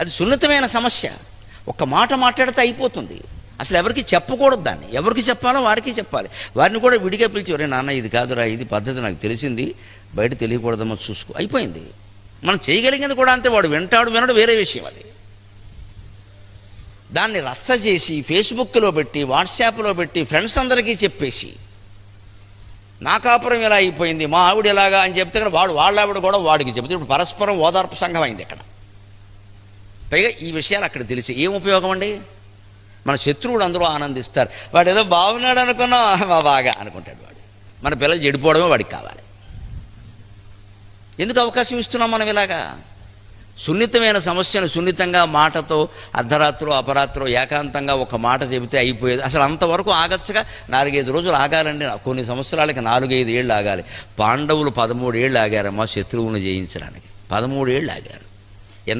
అది సున్నితమైన సమస్య. ఒక మాట మాట్లాడితే అయిపోతుంది. అసలు ఎవరికి చెప్పకూడదు దాన్ని. ఎవరికి చెప్పాలో వారికి చెప్పాలి. వారిని కూడా విడిగా పిలిచి ఒరే నాన్న ఇది కాదురా ఇది పద్ధతి నాకు తెలిసింది. బయట తెలియకూడదమ్మో చూసుకో. అయిపోయింది. మనం చేయగలిగింది కూడా అంతే. వాడు వింటాడు వినడు వేరే విషయం అది. దాన్ని రచ్చ చేసి ఫేస్బుక్లో పెట్టి వాట్సాప్లో పెట్టి ఫ్రెండ్స్ అందరికీ చెప్పేసి నా కాపురం ఇలా అయిపోయింది మా ఆవిడ ఎలాగా అని చెప్తే వాడు వాళ్ళ ఆవిడ కూడా వాడికి చెప్తే ఇప్పుడు పరస్పరం ఓదార్పు సంఘం అయింది ఇక్కడ. పైగా ఈ విషయాలు అక్కడ తెలిసి ఏం ఉపయోగం అండి? మన శత్రువులు అందరూ ఆనందిస్తారు. వాడు ఏదో బాగున్నాడు అనుకున్నాం బాగా అనుకుంటాడు వాడు. మన పిల్లలు చెడిపోవడమే వాడికి కావాలి. ఎందుకు అవకాశం ఇస్తున్నాం మనం ఇలాగా? సున్నితమైన సమస్యను సున్నితంగా మాటతో అర్ధరాత్రో అపరాత్రో ఏకాంతంగా ఒక మాట చెబితే అయిపోయేది. అసలు అంతవరకు ఆగచ్చుగా నాలుగైదు రోజులు ఆగాలండి. కొన్ని సంవత్సరాలకి నాలుగైదు ఏళ్ళు ఆగాలి. పాండవులు పదమూడు ఏళ్ళు ఆగారమ్మా శత్రువులను జయించడానికి. పదమూడు ఏళ్ళు ఆగారు.